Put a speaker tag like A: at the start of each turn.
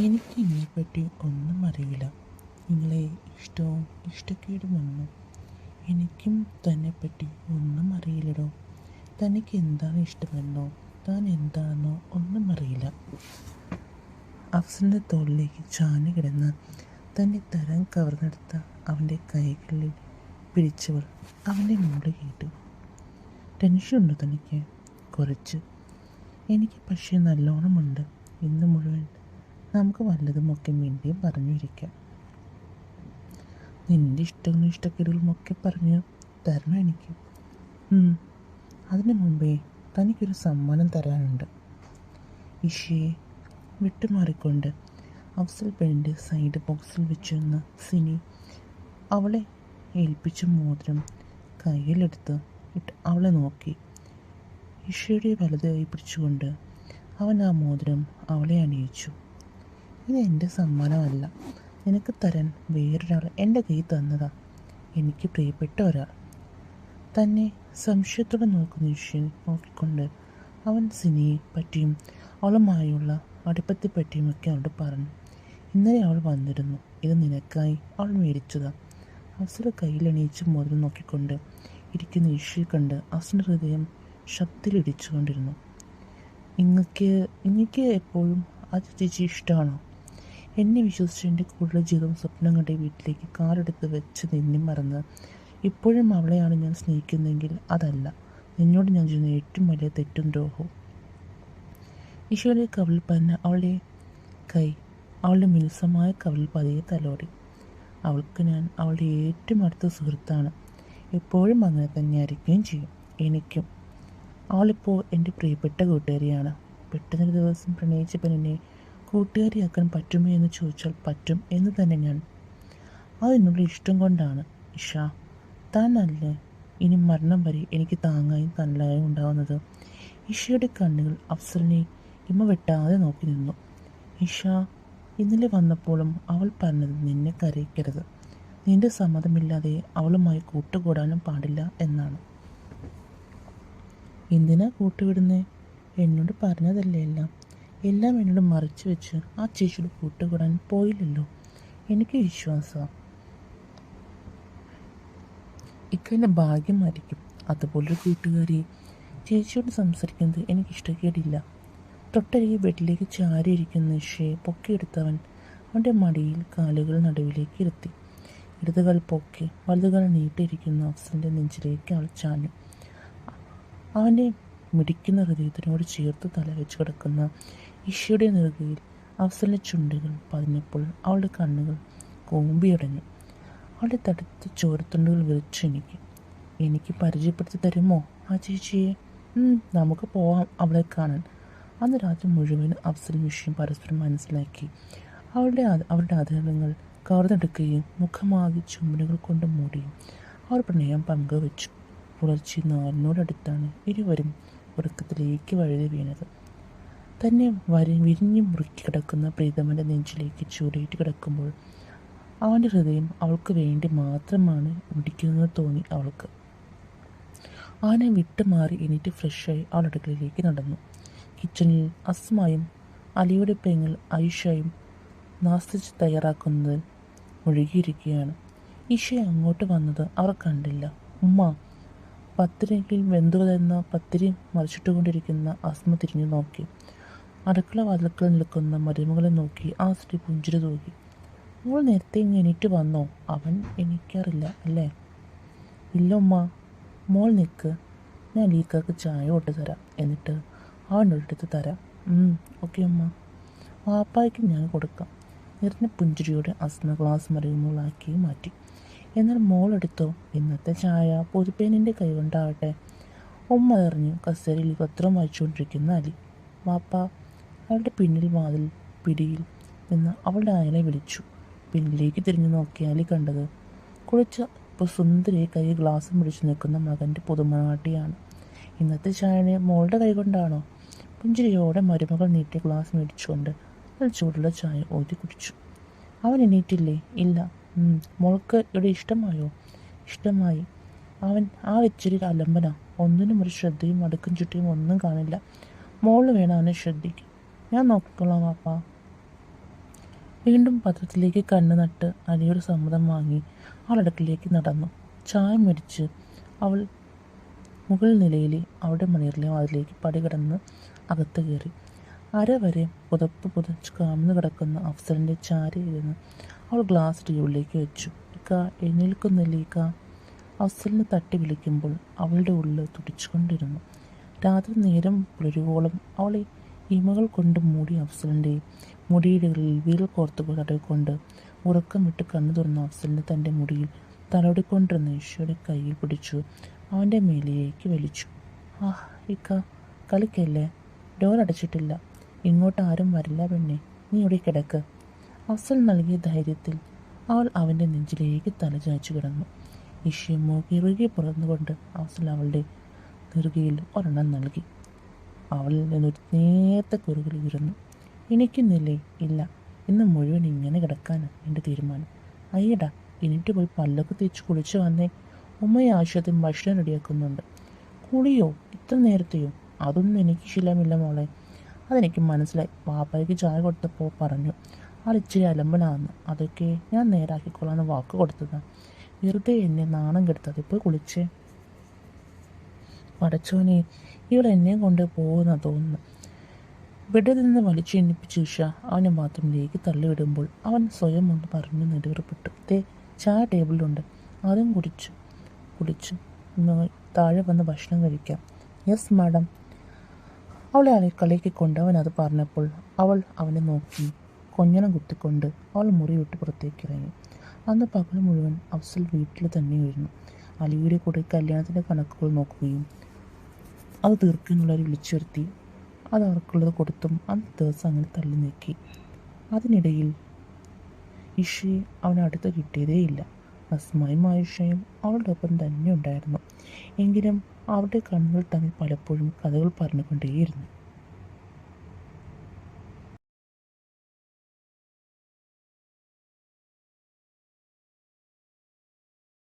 A: എനിക്ക് ഇതിനെപ്പറ്റി ഒന്നും അറിയില്ല. നിങ്ങളെ ഇഷ്ടവും ഇഷ്ടക്കേടുമൊന്നും എനിക്കും തന്നെപ്പറ്റി ഒന്നും അറിയില്ലടോ. തനിക്ക് എന്താണ് ഇഷ്ടമെന്നോ താൻ എന്താണെന്നോ ഒന്നും അറിയില്ല. അഫ്സലിന്റെ തോളിലേക്ക് ചാഞ്ഞു കിടന്ന് തന്നെ തരം കവർന്നെടുത്ത അവന്റെ കൈകളിൽ പിടിച്ചവൾ അവന്റെ മുകളിൽ കേട്ടു. ടെൻഷനുണ്ടോ തനിക്ക്? കുറച്ച്. എനിക്ക് പക്ഷേ നല്ലോണമുണ്ട് ഇന്ന് മുഴുവൻ നമുക്ക് വല്ലതുമൊക്കെ മിണ്ടിയും പറഞ്ഞിരിക്കാം. നിന്റെ ഇഷ്ടങ്ങളും ഇഷ്ടക്കേടുകളുമൊക്കെ പറഞ്ഞു തരണം എനിക്ക്. അതിനു മുമ്പേ തനിക്കൊരു സമ്മാനം തരാനുണ്ട്. ഇഷയെ വിട്ടുമാറിക്കൊണ്ട് അഫ്സൽ പെണ്ണിന്റെ സൈഡ് ബോക്സിൽ വെച്ചിരുന്ന സിനി അവളെ ഏൽപ്പിച്ച മോതിരം കയ്യിലെടുത്ത് ഇട്ട് അവളെ നോക്കി. ഇഷയുടെ വലത് കൈ പിടിച്ചുകൊണ്ട് അവൻ ആ മോതിരം അവളെ അണിയിച്ചു. ഇത് എന്റെ സമ്മാനമല്ല. നിനക്ക് തരാൻ വേറൊരാൾ എന്റെ കൈ തന്നതാ. എനിക്ക് പ്രിയപ്പെട്ട ഒരാൾ. തന്നെ സംശയത്തോടെ നോക്കുന്ന ഇഷ്യൻ നോക്കിക്കൊണ്ട് അവൻ സിനിയെ പറ്റിയും അവളുമായുള്ള അടുപ്പത്തെ അവളോട് പറഞ്ഞു. ഇന്നലെ അവൾ വന്നിരുന്നു. ഇത് നിനക്കായി അവൾ മേടിച്ചതാ. അസുര കയ്യിലണിയിച്ച് മോതിരം നോക്കിക്കൊണ്ട് ഇരിക്കുന്ന ഇഷ്യയെ കണ്ട് അസുര ഹൃദയം ശബ്ദത്തിലിടിച്ചുകൊണ്ടിരുന്നു. നിങ്ങൾക്ക് ഇങ്ങക്ക് എപ്പോഴും അത് ചേച്ചി ഇഷ്ടമാണോ? എന്നെ വിശ്വസിച്ച് എന്റെ കൂടുതൽ ജീവിതം സ്വപ്നം കണ്ട വീട്ടിലേക്ക് കാറെടുത്ത് വെച്ച് നിന്നെ മറന്ന് ഇപ്പോഴും അവളെയാണ് ഞാൻ സ്നേഹിക്കുന്നതെങ്കിൽ അതല്ല. നിന്നോട് ഞാൻ ചെയ്യുന്ന ഏറ്റവും വലിയ തെറ്റും ദ്രോഹവും. ഈശോയുടെ കവിളിൽ പറഞ്ഞ അവളുടെ കൈ അവളുടെ മിനുസമായ കവിളിൽ പതിയെ തലോടി. അവൾക്ക് ഞാൻ അവളുടെ ഏറ്റവും അടുത്ത സുഹൃത്താണ്. എപ്പോഴും അങ്ങനെ തന്നെയായിരിക്കുകയും ചെയ്യും. എനിക്കും അവളിപ്പോൾ എന്റെ പ്രിയപ്പെട്ട കൂട്ടുകാരിയാണ്. പെട്ടെന്നൊരു ദിവസം പ്രണയിച്ചപ്പോൾ പെണ്ണിനെ കൂട്ടുകാരിയാക്കാൻ പറ്റുമോ എന്ന് ചോദിച്ചാൽ പറ്റും എന്ന് തന്നെ ഞാൻ. അതെന്നുള്ള ഇഷ്ടം കൊണ്ടാണ്. ഇഷ താൻ അല്ല ഇനി മരണം വരെ എനിക്ക് താങ്ങായും തന്നലായും ഉണ്ടാവുന്നത്? ഇഷയുടെ കണ്ണുകൾ അഫ്സലിനെ ഇമ്മ വെട്ടാതെ നോക്കി നിന്നു. ഇഷ ഇന്നലെ വന്നപ്പോഴും അവൾ പറഞ്ഞത് നിന്നെ കരയിക്കരുത്. നിന്റെ സമ്മതമില്ലാതെ അവളുമായി കൂട്ടുകൂടാനും പാടില്ല എന്നാണ്. എന്തിനാ കൂട്ടുവിടുന്നേ? എന്നോട് പറഞ്ഞതല്ലേ എല്ലാം. എല്ലാം എന്നോട് മറിച്ചു വെച്ച് ആ ചേച്ചിയുടെ കൂട്ടുകൂടാൻ പോയില്ലല്ലോ. എനിക്ക് വിശ്വാസമാണ് ഇക്കന്റെ ഭാഗ്യമായിരിക്കും അതുപോലൊരു കൂട്ടുകാരി. ചേച്ചിയോട് സംസാരിക്കുന്നത് എനിക്ക് ഇഷ്ടക്കേടില്ല. തൊട്ടരികെ ബെഡിലേക്ക് ചാരിയിരിക്കുന്ന നിഷയെ പൊക്കിയെടുത്തവൻ അവന്റെ മടിയിൽ കാലുകൾ നടുവിലേക്ക് ഇരുത്തി. ഇടതുകാൽ പൊക്കി വലതുകാൽ നീട്ടിയിരിക്കുന്ന അഫ്സലിന്റെ നെഞ്ചിലേക്ക് അവൾ ചാഞ്ഞു. അവന്റെ മിടിക്കുന്ന ഹൃദയത്തിനോട് ചേർത്ത് തലവെച്ച് കിടക്കുന്ന ഇഷയുടെ നെറുകയിൽ അവസല ചുണ്ടുകൾ പതിഞ്ഞപ്പോൾ അവളുടെ കണ്ണുകൾ കൂമ്പിയടഞ്ഞു. അവളുടെ തടുത്ത ചോരത്തുണ്ടുകൾ വിളിച്ചു എനിക്ക് എനിക്ക് പരിചയപ്പെടുത്തി തരുമോ? ആ ചേച്ചിയെ? നമുക്ക് പോവാം അവളെ കാണാൻ. അന്ന് രാത്രി മുഴുവൻ അഫ്സൽ വിഷയം പരസ്പരം മനസ്സിലാക്കി. അവളുടെ അവരുടെ ആദരങ്ങൾ കവർന്നെടുക്കുകയും മുഖമാകെ ചുമലുകൾ കൊണ്ട് മൂടിയും അവർ പ്രണയം പങ്കുവച്ചു. പുലർച്ചെ നാലിനോടടുത്താണ് ഇരുവരും ഉറക്കത്തിലേക്ക് വഴുതി വീണത്. തന്നെ വരി വിരിഞ്ഞു മുറുക്കി കിടക്കുന്ന പ്രീതമന്റെ നെഞ്ചിലേക്ക് ചൂടേറ്റ് കിടക്കുമ്പോൾ അവന്റെ ഹൃദയം അവൾക്ക് വേണ്ടി മാത്രമാണ് ഇടിക്കുന്നത് തോന്നി അവൾക്ക്. ആനെ വിട്ടുമാറി എണീറ്റ് ഫ്രഷായി അവൾ അടുക്കളയിലേക്ക് നടന്നു. കിച്ചണിൽ അസ്മായും അലിയുടെ പെങ്ങൾ ഐഷയും നാസ്തിച്ച് തയ്യാറാക്കുന്നതിൽ മുഴുകിയിരിക്കുകയാണ്. ഈശ അങ്ങോട്ട് വന്നത് അവർ കണ്ടില്ല. ഉമ്മ പത്തിരിയിൽ വെന്തുവതെന്ന പത്തിരി മറിച്ചിട്ടുകൊണ്ടിരിക്കുന്ന അസ്മ തിരിഞ്ഞു നോക്കി. അടുക്കള വാതിൽക്കൽ നിൽക്കുന്ന മരുമകളെ നോക്കി ആ സ്ത്രീ പുഞ്ചിരി തൂകി. മോൾ നേരത്തെ ഇങ്ങ് എണീറ്റ് വന്നോ? അവൻ എണീക്കാറില്ല അല്ലേ? ഇല്ല ഉമ്മ. മോൾ നിൽക്ക് ഞാൻ ലീക്കാക്ക് ചായ കൊണ്ടു തരാം. എന്നിട്ട് അവന്റെ അടുത്ത് തരാം. ഓക്കെ ഉമ്മ. വാപ്പായ്ക്ക് ഞാൻ കൊടുക്കാം. നിറഞ്ഞ പുഞ്ചിരിയോടെ അസ്മ ഗ്ലാസ് മറിയുമ്പോളാക്കി മാറ്റി. എന്നാൽ മോളെടുത്തോ ഇന്നത്തെ ചായ പൊതുപ്പേനിന്റെ കൈകൊണ്ടാവട്ടെ ഉമ്മ എറിഞ്ഞു കസേരയിൽ പത്രം വായിച്ചുകൊണ്ടിരിക്കുന്ന അലി. വാപ്പ അവളുടെ പിന്നിൽ വാതിൽ പിടിയിൽ നിന്ന് അവളുടെ അയലെ വിളിച്ചു. പിന്നിലേക്ക് തിരിഞ്ഞു നോക്കി അലി കണ്ടത് കുളിച്ച ഇപ്പോൾ സുന്ദരി കൈ ഗ്ലാസ് പിടിച്ചു നിൽക്കുന്ന മകന്റെ പുതുമനാട്ടിയാണ്. ഇന്നത്തെ ചായനെ മോളുടെ കൈ കൊണ്ടാണോ? പുഞ്ചിരിയോടെ മരുമകൾ നീട്ടി ഗ്ലാസ് മേടിച്ചുകൊണ്ട് അതിൽ ചൂടുള്ള ചായ ഓതി കുടിച്ചു. അവൻ എണീറ്റില്ലേ? ഇല്ല. മോൾക്ക് ഇവിടെ ഇഷ്ടമായോ? ഇഷ്ടമായി. അവൻ ആ വെച്ചൊരു അലമ്പന. ഒന്നിനും ഒരു ശ്രദ്ധയും അടുക്കും ചുറ്റിയും ഒന്നും കാണില്ല. മോൾ വേണം അവനെ ശ്രദ്ധിക്കും. ഞാൻ നോക്കിക്കോളാം പാപ്പ വീണ്ടും പത്രത്തിലേക്ക് കണ്ണു നട്ട് അനിയൊരു സമ്മതം വാങ്ങി അവൾ അടുക്കളയിലേക്ക് നടന്നു. ചായ മേടിച്ച് അവൾ മുകൾ നിലയിലെ അവിടെ മണിയറിലെ അതിലേക്ക് പടി കടന്ന് അകത്ത് കയറി. അരവരെ പുതപ്പ് പുതച്ച് കാമന്ന് കിടക്കുന്ന അഫ്സലിന്റെ ചാരയിരുന്ന് അവൾ ഗ്ലാസ് ടേബിളിലേക്ക് വെച്ചു. ഇക്ക എഴുന്നേൽക്കുന്നില്ല ഇക്ക. തട്ടി വിളിക്കുമ്പോൾ അവളുടെ ഉള്ളിൽ തുടിച്ചുകൊണ്ടിരുന്നു. രാത്രി നേരം പുലരുവോളം അവളെ ഇമകൾ കൊണ്ട് മൂടി അഫ്സലിന്റെ മുടിയിടകളിൽ വീൽ കോർത്ത് തടവിക്കൊണ്ട് ഉറക്കം വിട്ട് കണ്ണു തുറന്ന അഫ്സലിന് തന്റെ മുടിയിൽ തലോടിക്കൊണ്ടിരുന്ന ഈശോയുടെ കയ്യിൽ പിടിച്ചു അവന്റെ മേലേക്ക് വലിച്ചു. ആഹ് ഇക്ക കളിക്കല്ലേ? ഡോർ അടച്ചിട്ടില്ല. ഇങ്ങോട്ട് ആരും വരില്ല പെണ്ണെ. നീ ഇവിടെ കിടക്ക്? നൽകിയ ധൈര്യത്തിൽ അവൾ അവന്റെ നെഞ്ചിലേക്ക് തലചാച്ചു കിടന്നു. ഇഷ്യമ്മോ ഇറുകി പുറന്നുകൊണ്ട് അസൽ അവളുടെ നെറുകയിൽ ഒരെണ്ണം നൽകി. അവളിൽ നിന്നൊരു നേരത്ത കുറുകിൽ ഇരുന്നു എനിക്കുന്നില്ലേ ഇല്ല. ഇന്ന് മുഴുവൻ ഇങ്ങനെ കിടക്കാനാണ് എന്റെ തീരുമാനം. അയ്യടാ എന്നിട്ട് പോയി പല്ലൊക്കെ തേച്ച് കുളിച്ച് വന്നേ. ഉമ്മയെ ആവശ്യത്തിൽ ഭക്ഷണം റെഡിയാക്കുന്നുണ്ട്. കുളിയോ? ഇത്ര നേരത്തെയോ? അതൊന്നും എനിക്ക് ശീലമില്ല മോളെ. അതെനിക്ക് മനസ്സിലായി. പാപ്പയ്ക്ക് ചായ കൊടുത്തപ്പോൾ പറഞ്ഞു. ആൾ ഇച്ചിരി അലമ്പനാന്ന് അതൊക്കെ ഞാൻ നേരാക്കിക്കൊള്ളാന്ന് വാക്ക് കൊടുത്തത്. വെറുതെ എന്നെ നാണം കെടുത്തത് ഇപ്പോൾ കുളിച്ച്. പടച്ചോനെ ഇവൾ എന്നെ കൊണ്ട് പോകുന്ന തോന്നുന്നു. ബെഡിൽ നിന്ന് വലിച്ചു എണ്ണിപ്പിച്ച് ഉഷ അവനെ ബാത്റൂമിലേക്ക് തള്ളിവിടുമ്പോൾ അവൻ സ്വയം ഒന്ന് പറഞ്ഞു നെടുവിറപ്പെട്ടു തേ ചായ ടേബിളിലുണ്ട്. അതും കുടിച്ചു. കുടിച്ചു "ഇന്ന് താഴെ വന്ന് ഭക്ഷണം കഴിക്കാം. Yes madam. അവളെ അടുക്കളയ്ക്ക് കൊണ്ട് അവൻ അത് പറഞ്ഞപ്പോൾ അവൾ അവനെ നോക്കി. കൊഞ്ഞണം കുത്തിക്കൊണ്ട് അവൾ മുറി വിട്ട് പുറത്തേക്ക് ഇറങ്ങി. അന്ന് പകൽ മുഴുവൻ അഫ്സൽ വീട്ടിൽ തന്നെയായിരുന്നു അലിയുടെ കൂടെ കല്യാണത്തിന്റെ കണക്കുകൾ നോക്കുകയും അത് തീർക്കാനുള്ളവരെ വിളിച്ചു വരുത്തി അത് അവർക്കുള്ളത് കൊടുത്തും അന്ന് ദിവസം അങ്ങനെ തള്ളി നീക്കി. അതിനിടയിൽ ഇഷയെ അവൻ അടുത്ത് കിട്ടിയതേയില്ല അസ്മയും ആയുഷയും അവളുടെ ഒപ്പം തന്നെ ഉണ്ടായിരുന്നു. എങ്കിലും അവരുടെ കണ്ണുകൾ തമ്മിൽ പലപ്പോഴും കഥകൾ പറഞ്ഞുകൊണ്ടേയിരുന്നു.